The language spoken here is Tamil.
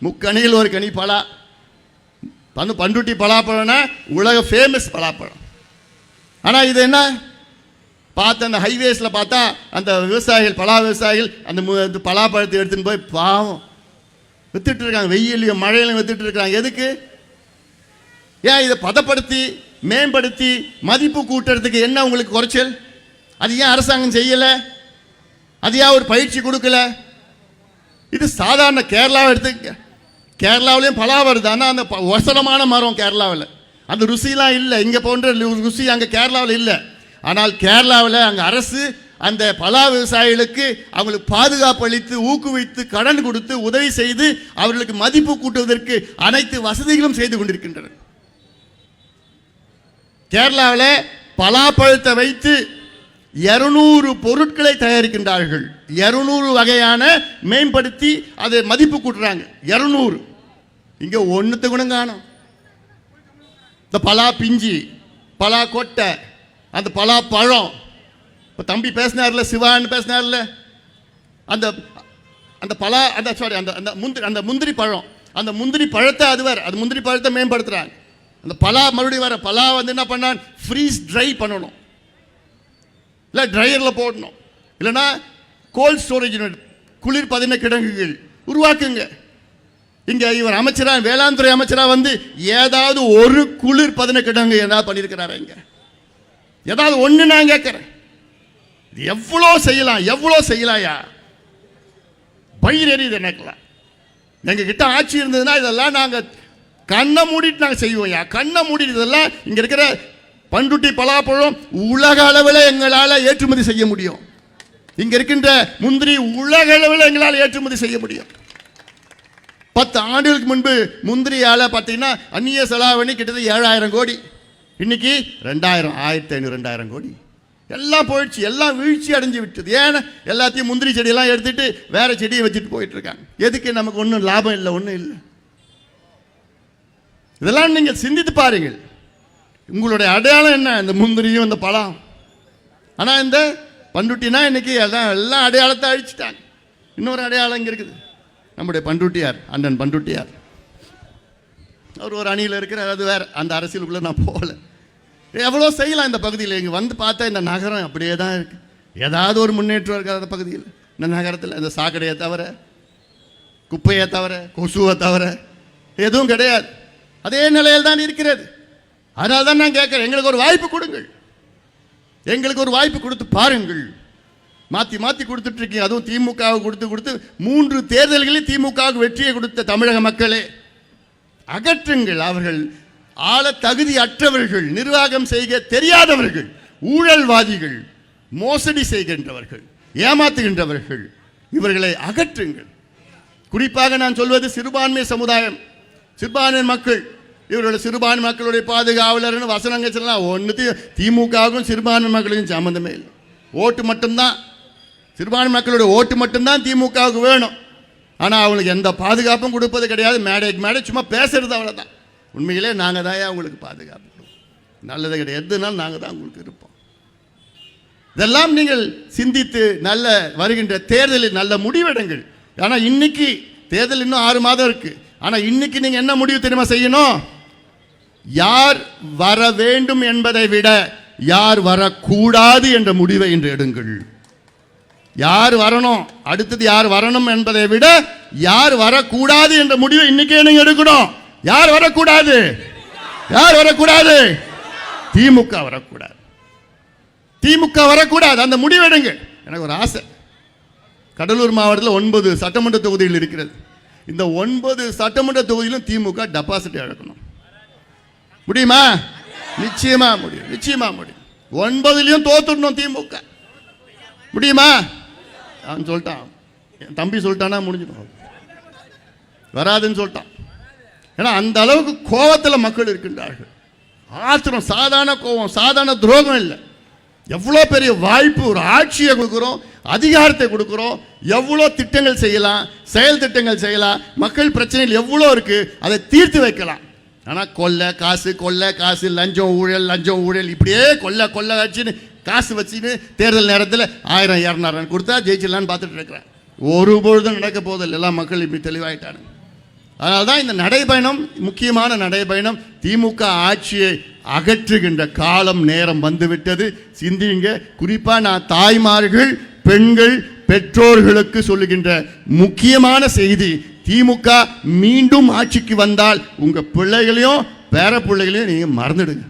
முக்கணியில் ஒரு கனி பலா. பந்து பண்டுட்டி பலாப்பழம்னா உலக ஃபேமஸ் பலாப்பழம். ஆனால் இது என்ன? பார்த்த அந்த ஹைவேஸில் பார்த்தா அந்த விவசாயிகள் பலா விவசாயிகள் அந்த மு- பலாப்பழத்தை எடுத்துன்னு போய் பாவம். வித்துட்டு இருக்காங்க. வெயிலையும் மழையிலையும் வித்துட்டு இருக்காங்க. எதுக்கு? ஏன் இதை பதப்படுத்தி மேம்படுத்தி மதிப்பு கூட்டுறதுக்கு என்ன உங்களுக்கு குறைச்சல்? அது ஏன் அரசாங்கம் செய்யலை? அது ஏன் ஒரு பயிற்சி கொடுக்கல? இது சாதாரண கேரளாவை எடுத்துக்க கேரளாவிலையும் பலா வருது. ஆனால் அந்த வசனமான ஒசரமான மரம் கேரளாவில். அந்த ருசிலாம் இல்லை. இங்கே போன்ற ருசி அங்கே கேரளாவில் இல்லை. ஆனால் கேரளாவில் அங்கே அரசு அந்த பலா விவசாயிகளுக்கு அவங்களுக்கு பாதுகாப்பு அளித்து ஊக்குவித்து கடன் கொடுத்து உதவி செய்து அவர்களுக்கு மதிப்பு கூட்டுவதற்கு அனைத்து வசதிகளும் செய்து கொண்டிருக்கின்றன கேரளாவில் பலாப்பழத்தை வைத்து இருநூறு பொருட்களை தயாரிக்கின்றார்கள். இருநூறு வகையான மேம்படுத்தி அதை மதிப்பு கூட்டுறாங்க. இருநூறு. இங்கே ஒன்றுத்து குணம் காணும். இந்த பலா பிஞ்சி பலா கொட்டை அந்த பலா பழம். இப்போ தம்பி பேசினார்ல சிவான்னு பேசினார்ல? அந்த அந்த பலா அந்த சாரி அந்த அந்த முந்திரி அந்த முந்திரி பழம். அந்த முந்திரி பழத்தை அது வேற அது முந்திரி பழத்தை மேம்படுத்துகிறாங்க அந்த பலா மறுபடியும் வர பலா வந்து என்ன பண்ணான்? ஃப்ரீஸ் ட்ரை பண்ணணும். இல்லை ட்ரையரில் போடணும். இல்லைன்னா கோல்ட் ஸ்டோரேஜ் குளிர் பதின கிடங்குகள். உருவாக்குங்க. இங்கே இவர் அமைச்சராக வேளாண் துறை அமைச்சராக வந்து ஏதாவது ஒரு குளிர் பதின கிடங்கு ஏதாவது பண்ணியிருக்கிறாரா இங்கே? ஏதாவது ஒன்று நான் கேட்குறேன். இது எவ்வளோ செய்யலாம் எவ்வளோ செய்யலாயா பயிர் எரியுது எனக்குலாம் எங்கள் கிட்ட ஆட்சி இருந்ததுன்னா இதெல்லாம் நாங்கள் கண்ணை மூடிட்டு நாங்கள் செய்வோம்யா. கண்ணை மூடிட்டு இதெல்லாம் இங்கே இருக்கிற பண்ருட்டி பலாப்பழம் உலக அளவில் எங்களால் ஏற்றுமதி செய்ய முடியும். இங்கே இருக்கின்ற முந்திரி உலக அளவில் எங்களால் ஏற்றுமதி செய்ய முடியும். பத்து ஆண்டுகளுக்கு முன்பு முந்திரியால் பார்த்தீங்கன்னா அந்நிய செலாவணி கிட்டத்தட்ட ஏழாயிரம் கோடி. இன்னைக்கு ரெண்டாயிரம் ஆயிரத்தி ஐநூறு ரெண்டாயிரம் கோடி. எல்லாம் போயிடுச்சு எல்லாம் வீழ்ச்சி அடைஞ்சு விட்டது. ஏன்னா எல்லாத்தையும் முந்திரி செடியெல்லாம் எடுத்துட்டு வேற செடியை வச்சுட்டு போயிட்டு இருக்காங்க. எதுக்கு நமக்கு ஒன்றும் லாபம் இல்லை ஒன்றும் இல்லை? இதெல்லாம் நீங்கள் சிந்தித்து பாருங்கள். உங்களுடைய அடையாளம் என்ன? இந்த முந்திரியும் இந்த பழம். ஆனால் இந்த பண்டுட்டினா இன்னைக்கு எல்லாம் எல்லாம் அடையாளத்தை அழிச்சிட்டாங்க. இன்னொரு அடையாளம் இங்கே இருக்குது. நம்முடைய பண்டுட்டியார் அண்ணன் பண்டுட்டியார் அவர் ஒரு அணியில் இருக்கிற அது வேறு. அந்த அரசியலுக்குள்ளே நான் போகல. எவ்வளோ செய்யலாம் இந்த பகுதியில். இங்கே வந்து பார்த்தா இந்த நகரம் அப்படியே தான் இருக்குது ஏதாவது ஒரு முன்னேற்றம் இருக்காத பகுதியில். இந்த நகரத்தில் இந்த சாக்கடையை தவிர குப்பையை தவிர கொசுவை தவிர எதுவும் கிடையாது. அதே நிலையில் தான் இருக்கிறது. அதனால தான் நான் கேட்குறேன். எங்களுக்கு ஒரு வாய்ப்பு கொடுங்கள். எங்களுக்கு ஒரு வாய்ப்பு கொடுத்து பாருங்கள். மாற்றி மாற்றி கொடுத்துட்ருக்கீங்க அதுவும் திமுகவுக்கு கொடுத்து கொடுத்து மூன்று தேர்தல்களில் திமுகவுக்கு வெற்றியை கொடுத்த தமிழக மக்களே அகற்றுங்கள் அவர்கள். ஆள தகுதி அற்றவர்கள் நிர்வாகம் செய்க தெரியாதவர்கள் ஊழல்வாதிகள் மோசடி செய்கின்றவர்கள் ஏமாத்துகின்றவர்கள் இவர்களை அகற்றுங்கள். குறிப்பாக நான் சொல்வது சிறுபான்மை சமுதாயம் சிறுபான்மை மக்கள். இவரோட சிறுபான்மை மக்களுடைய பாதுகாவலர்னு வசனங்க சொல்லலாம். ஒன்றுத்தையும் திமுகவுக்கும் சிறுபான்மை மக்களுக்கும் சம்மந்தமே இல்லை. ஓட்டு மட்டும்தான். சிறுபான்மை மக்களுடைய ஓட்டு மட்டும்தான் திமுகவுக்கு வேணும். ஆனால் அவங்களுக்கு எந்த பாதுகாப்பும் கொடுப்பது கிடையாது. மேடைக்கு மேடை சும்மா பேசுறது அவ்வளோதான் உண்மையிலே நாங்கள் தான் அவங்களுக்கு பாதுகாப்பு கொடுப்போம்? நல்லது கிடையாது. எதுனாலும் நாங்கள் தான் உங்களுக்கு இருப்போம். இதெல்லாம் நீங்கள் சிந்தித்து நல்ல வருகின்ற தேர்தலில் நல்ல முடிவெடுங்கள். ஆனால் இன்னைக்கு தேர்தல் இன்னும் ஆறு மாதம் இருக்குது ஆனால் இன்னைக்கு நீங்கள் என்ன முடிவு தெரியுமா செய்யணும்? யார் வர வேண்டும் என்பதை விட யார் வரக்கூடாது என்ற முடிவை இன்று எடுங்கள். யார் வரணும்? அடுத்தது யார் வரணும் என்பதை விட யார் வரக்கூடாது என்ற முடிவை இன்னைக்கே நீங்க எடுக்கணும். யார் வரக்கூடாது? யார் வரக்கூடாது? திமுக வரக்கூடாது. திமுக வரக்கூடாது. அந்த முடிவெடுங்க எனக்கு ஒரு ஆசை. கடலூர் மாவட்டத்தில் ஒன்பது சட்டமன்ற தொகுதிகள் இருக்கிறது. இந்த ஒன்பது சட்டமன்ற தொகுதியிலும் திமுக டெபாசிட் இழக்கணும். முடியுமா? நிச்சயமா முடியும். நிச்சயமா முடியும். ஒன்பதுலயும் தோத்துடணும் திமுக. முடியுமா? அவன் சொல்லிட்டான். என் தம்பி சொல்லிட்டானா முடிஞ்சிடும். வராதுன்னு சொல்லிட்டான். ஏன்னா அந்த அளவுக்கு கோபத்தில் மக்கள் இருக்கின்றார்கள். ஆத்திரம் சாதாரண கோபம் சாதாரண துரோகம் இல்லை. எவ்வளோ பெரிய வாய்ப்பு ஒரு ஆட்சியை கொடுக்குறோம் அதிகாரத்தை கொடுக்குறோம் எவ்வளோ திட்டங்கள் செய்யலாம் செயல் திட்டங்கள் செய்யலாம் மக்கள் பிரச்சனைகள் எவ்வளோ இருக்குது அதை தீர்த்து வைக்கலாம். ஆனால் கொள்ளை காசு கொள்ளை காசு லஞ்சம் ஊழல் லஞ்சம் ஊழல் இப்படியே கொள்ளை கொள்ளை வச்சுன்னு காசு வச்சுன்னு தேர்தல் நேரத்தில் ஆயிரம் இரநூறு கொடுத்தா ஜெயிச்சிடலான்னு பார்த்துட்டு இருக்கிறேன். ஒரு பொழுதும் நடக்க போதில்லை எல்லா மக்கள் இப்படி தெளிவாயிட்டானுங்க அதனால தான் இந்த நடைபயணம் முக்கியமான நடைபயணம் திமுக ஆட்சியை அகற்றுகின்ற காலம் நேரம் வந்துவிட்டது. சிந்திங்க குறிப்பாக நான் தாய்மார்கள் பெண்கள் பெற்றோர்களுக்கு சொல்லுகின்ற முக்கியமான செய்தி திமுக மீண்டும் ஆட்சிக்கு வந்தால் உங்கள் பிள்ளைகளையும் பேர பிள்ளைகளையும் நீங்கள் மறந்துடுங்க.